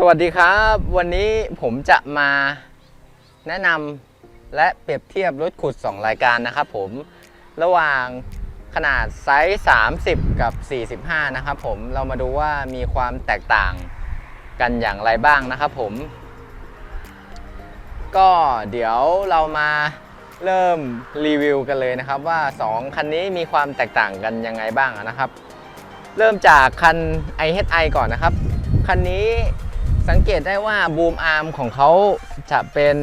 สวัสดีครับ วันนี้ผมจะมาแนะนำและเปรียบเทียบรถขุด 2 รายการนะครับผมระหว่างขนาดไซส์ 30 กับ 45 นะครับผมเรามาดูว่ามีความแตกต่างกันอย่างไรบ้างนะครับผม ก็เดี๋ยวเรามาเริ่มรีวิวกันเลยนะครับว่า 2 คันนี้มีความแตกต่างกันยังไงบ้างนะครับ เริ่มจากคัน iHi ก่อนนะครับ คันนี้ สังเกตได้ว่าบูมอาร์มของเขาจะเป็น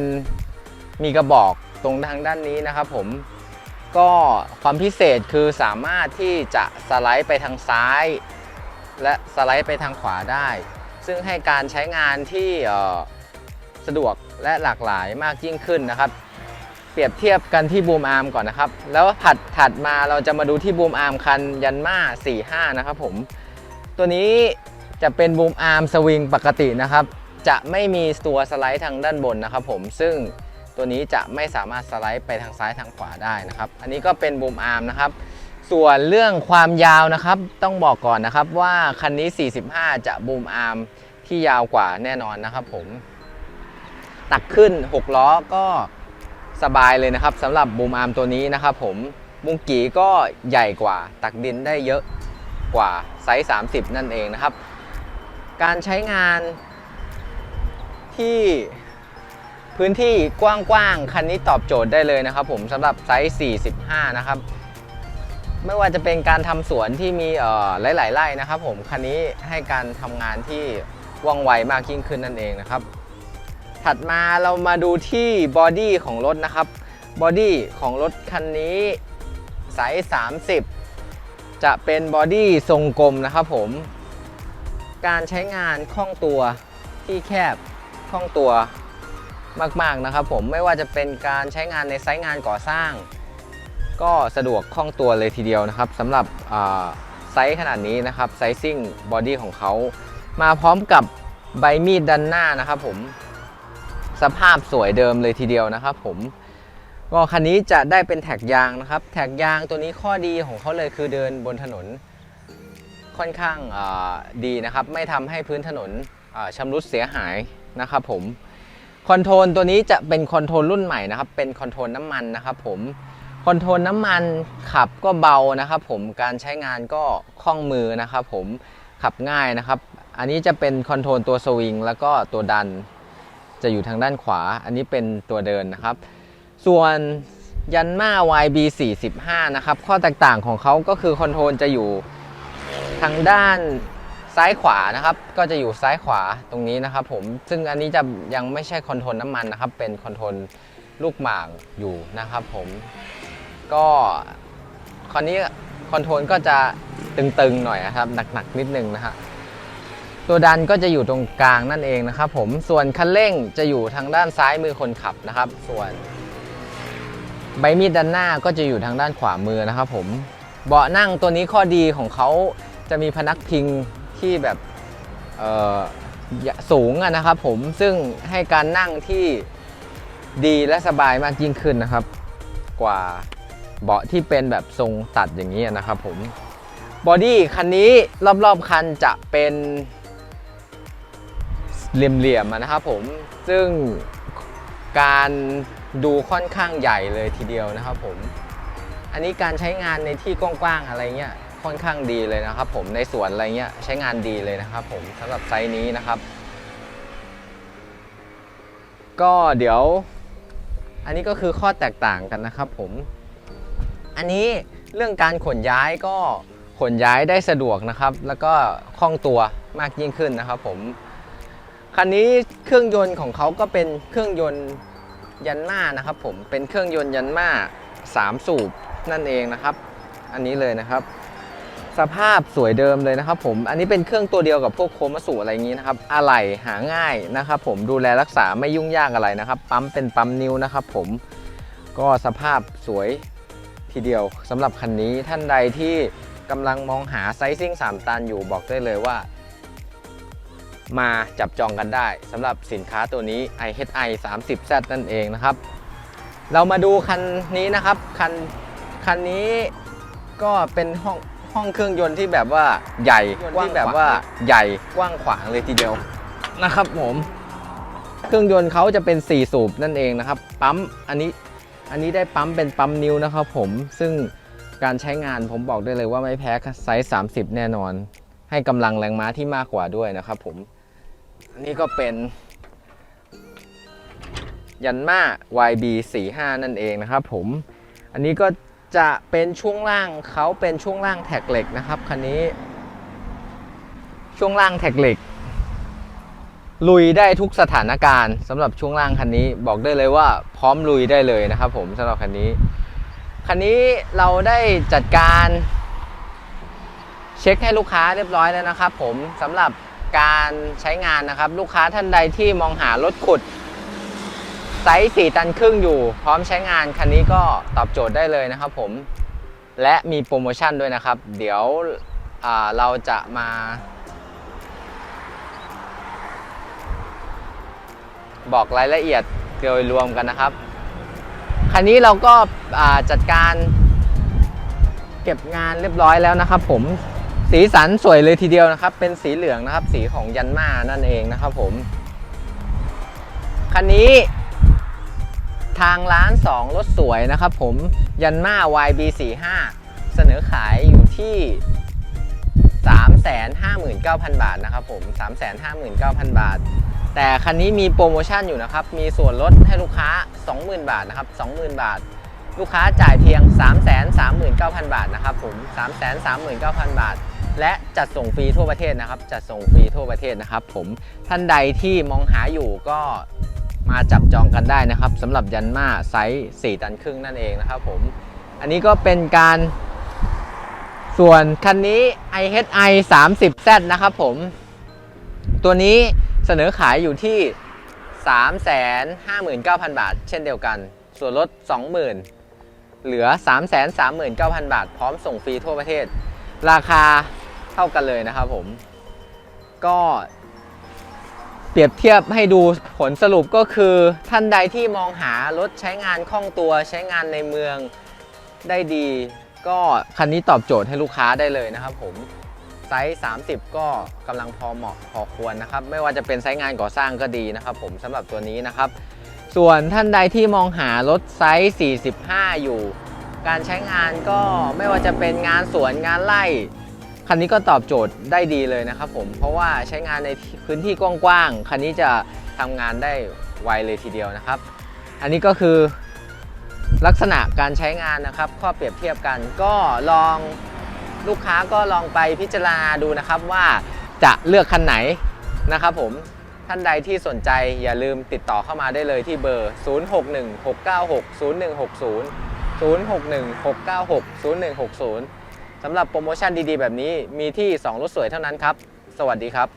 มีกระบอกตรงทางด้านนี้นะครับผมก็ความพิเศษคือสามารถที่จะสไลด์ไปทางซ้าย และสไลด์ไปทางขวาได้ ซึ่งให้การใช้งานที่สะดวกและหลากหลายมากยิ่งขึ้นนะครับ เปรียบเทียบกันที่บูมอาร์มก่อนนะครับ แล้วถัดถัดมาเราจะมาดูที่บูมอาร์มคันยันมา45 นะครับผม ตัวนี้ จะเป็นบูมอาร์มสวิงปกตินะครับ จะไม่มีตัวสไลด์ทางด้านบนนะครับผมซึ่งตัวนี้จะไม่สามารถสไลด์ไปทางซ้ายทางขวาได้นะครับ อันนี้ก็เป็นบูมอาร์มนะครับ ส่วนเรื่องความยาวนะครับต้องบอกก่อนนะครับว่าคันนี้ 45 จะบูมอาร์มที่ยาวกว่าแน่นอนนะครับผมตักขึ้น 6 ล้อก็สบายเลยนะครับสำหรับบูมอาร์มตัวนี้นะครับผมบุงกีก็ใหญ่กว่าตักดินได้เยอะกว่าไซส์ 30 นั่นเองนะครับ การใช้งานที่พื้นที่กว้างๆ คันนี้ตอบโจทย์ได้เลยนะครับผมสำหรับไซส์ 45 นะครับ ไม่ว่าจะเป็นการทำสวนที่มีเอ่อหลายๆไร่นะครับผม คันนี้ให้การทำงานที่ว่องไวมากยิ่งขึ้นนั่นเองนะครับ ถัดมาเรามาดูที่บอดี้ของรถนะครับ บอดี้ของรถคันนี้ไซส์ 30 จะเป็นบอดี้ทรงกลมนะครับผม การใช้งานคล่องตัวที่แคบคล่องตัวมาก ๆ นะครับผมไม่ว่าจะเป็นการใช้งานในไซต์งานก่อสร้าง ก็สะดวกคล่องตัวเลยทีเดียวนะครับสำหรับไซส์ขนาดนี้นะครับไซซิ่งบอดี้ของเขา มาพร้อมกับใบมีดด้านหน้านะครับผมสภาพสวยเดิมเลยทีเดียวนะครับผมก็คันนี้จะได้เป็นแท็กยางนะครับ แท็กยางตัวนี้ข้อดีของเขาเลยคือเดินบนถนน ค่อนข้างดีนะครับ ไม่ทำให้พื้นถนนอ่าชำรุดเสียหายนะครับผมคอนโทรลตัวนี้จะเป็นคอนโทรลรุ่นใหม่นะครับ เป็นคอนโทรลน้ำมันนะครับผมคอนโทรลน้ำมันขับก็เบานะครับ ผมการใช้งานก็คล่องมือนะครับ ผมขับง่ายนะครับ อันนี้จะเป็นคอนโทรลตัวสวิงแล้วก็ตัวดันจะอยู่ทางด้านขวา อันนี้เป็นตัวเดินนะครับ ส่วนยันมา YB 45 นะครับ ข้อแตกต่างของเขาก็คือคอนโทรลจะอยู่ ทางด้านซ้ายขวานะครับก็จะอยู่ซ้ายขวาตรงนี้นะครับผมซึ่งอันนี้จะยังไม่ใช่คอนโทรลน้ำมันนะครับ เป็นคอนโทรลลูกหมากอยู่นะครับผมก็คราวนี้คอนโทรลก็จะตึงๆหน่อยนะครับหนักๆนิดนึงนะฮะตัวดันก็จะอยู่ตรงกลางนั่นเองนะครับผมส่วนคันเร่งจะอยู่ทางด้านซ้ายมือคนขับนะครับ ส่วนใบมีดด้านหน้าก็จะอยู่ทางด้านขวามือนะครับผมเบาะนั่งตัวนี้ข้อดีของเขา จะมีพนักพิงที่แบบสูงนะครับผมซึ่งให้การนั่งที่ดีและสบายมากยิ่งขึ้นนะครับ กว่าเบาะที่เป็นแบบทรงตัดอย่างนี้นะครับผมบอดี้คันนี้รอบๆคันจะเป็นเหลี่ยมๆนะครับผมซึ่งการดูค่อนข้างใหญ่เลยทีเดียวนะครับผม อันนี้การใช้งานในที่กว้างๆอะไรเงี้ย ค่อนข้างดีเลยนะครับ ผมในสวนอะไรเงี้ยใช้งานดีเลยนะครับ ผมสำหรับไซส์นี้นะครับ ก็เดี๋ยว อันนี้ก็คือข้อแตกต่างกันนะครับ ผม อันนี้เรื่องการขนย้ายก็ขนย้ายได้สะดวกนะครับ แล้วก็คล่องตัวมากยิ่งขึ้นนะครับ ผมคันนี้เครื่องยนต์ของเขาก็เป็นเครื่องยนต์ยันมานะครับผมเป็นเครื่องยนต์ยันมา3 สูบนั่นเองนะครับ อันนี้เลยนะครับ สภาพสวยเดิมเลยนะครับผม อันนี้เป็นเครื่องตัวเดียวกับพวกโคมัสูอะไรอย่างนี้นะครับ อะไหล่หาง่ายนะครับผม ดูแลรักษาไม่ยุ่งยากอะไรนะครับ ปั๊มเป็นปั๊มนิ้วนะครับผม ก็สภาพสวยทีเดียวสำหรับคันนี้ท่านใดที่กำลังมองหาไซซิ่ง3 ตันอยู่บอกได้เลยว่า มาจับจองกันได้สำหรับสินค้าตัวนี้ iHi 30Z นั่นเองนะครับ เรามาดูคันนี้นะครับ คันคันนี้ก็เป็นห้อง ห้องเครื่องยนต์ที่แบบว่าใหญ่ที่แบบว่าใหญ่กว้างขวางเลยทีเดียวนะครับผม เครื่องยนต์เขาจะเป็น 4 สูบนั่นเองนะครับ ปั๊มอันนี้อันนี้ได้ปั๊มเป็นปั๊มนิ้วนะครับผมซึ่งการใช้งานผมบอกได้เลยว่าไม่แพ้ไซส์ 30 แน่นอน ให้กำลังแรงม้าที่มากกว่าด้วยนะครับผม อันนี้ก็เป็น ยันมา YB 45 นั่นเองนะครับผม อันนี้ก็ จะเป็นช่วงล่างเขาเป็นช่วงล่างแท็กเหล็กนะครับคันนี้ ช่วงล่างแท็กเหล็ก ลุยได้ทุกสถานการณ์สำหรับช่วงล่างคันนี้บอกได้เลยว่าพร้อมลุยได้เลยนะครับ ผมสำหรับคันนี้คันนี้เราได้จัดการเช็คให้ลูกค้าเรียบร้อยแล้วนะครับ ผมสำหรับการใช้งานนะครับ ลูกค้าท่านใดที่มองหารถขุด ไซส์ 4 ตันครึ่งอยู่ พร้อมใช้งานคันนี้ก็ตอบโจทย์ได้เลยนะครับผม และมีโปรโมชั่นด้วยนะครับ เดี๋ยวเราจะมา บอกรายละเอียดโดยรวมกันนะครับ คันนี้เราก็จัดการเก็บงานเรียบร้อยแล้วนะครับผมสีสันสวยเลยทีเดียวนะครับ เป็นสีเหลืองนะครับ สีของยันมานั่นเองนะครับผม คันนี้ ทางร้าน 2 รถสวยนะครับผมยันมา YB45 เสนอขายอยู่ที่ 359,000 บาทนะครับผม 359,000 บาท แต่คันนี้มีโปรโมชั่นอยู่นะครับ มีส่วนลดให้ลูกค้า 20,000 บาทนะครับ 20,000 บาท ลูกค้าจ่ายเพียง 339,000 บาทนะครับผม 339,000 บาท และจัดส่งฟรีทั่วประเทศนะครับ จัดส่งฟรีทั่วประเทศนะครับผม ท่านใดที่มองหาอยู่ก็ มาจับจองกันได้นะครับสำหรับยันมาไซส์4ตันครึ่งนั่นเองนะครับผม อันนี้ก็เป็นการส่วนคันนี้ IHI 30Z นะครับผม ตัวนี้เสนอขายอยู่ที่ 359,000 บาท เช่นเดียวกัน ส่วนลด 20,000 เหลือ 339,000 บาท พร้อมส่งฟรีทั่วประเทศ ราคาเท่ากันเลยนะครับผม ก็ เปรียบเทียบให้ดูผลสรุปก็คือท่านใดที่มองหารถใช้งานคล่องตัวใช้งานในเมืองได้ดี ก็คันนี้ตอบโจทย์ให้ลูกค้าได้เลยนะครับผมไซส์30 ก็กำลังพอเหมาะพอควรนะครับ ไม่ว่าจะเป็นไซส์งานก่อสร้างก็ดีนะครับ ผมสำหรับตัวนี้นะครับ ส่วนท่านใดที่มองหารถไซส์ 45 อยู่ การใช้งานก็ไม่ว่าจะเป็นงานสวนงานไร่ คันนี้ก็ตอบโจทย์ได้ดีเลยนะครับผม เพราะว่าใช้งานในพื้นที่กว้างๆ คันนี้จะทำงานได้ไวเลยทีเดียวนะครับ อันนี้ก็คือลักษณะการใช้งานนะครับ ข้อเปรียบเทียบกันก็ลองลูกค้าก็ลองไปพิจารณาดูนะครับว่าจะเลือกคันไหนนะครับผมท่านใดที่สนใจอย่าลืมติดต่อเข้ามาได้เลยที่เบอร์ 0616960160 0616960160 สำหรับโปรโมชั่นดีๆ แบบนี้มีที่ 2รถสวยเท่านั้นครับ สวัสดีครับ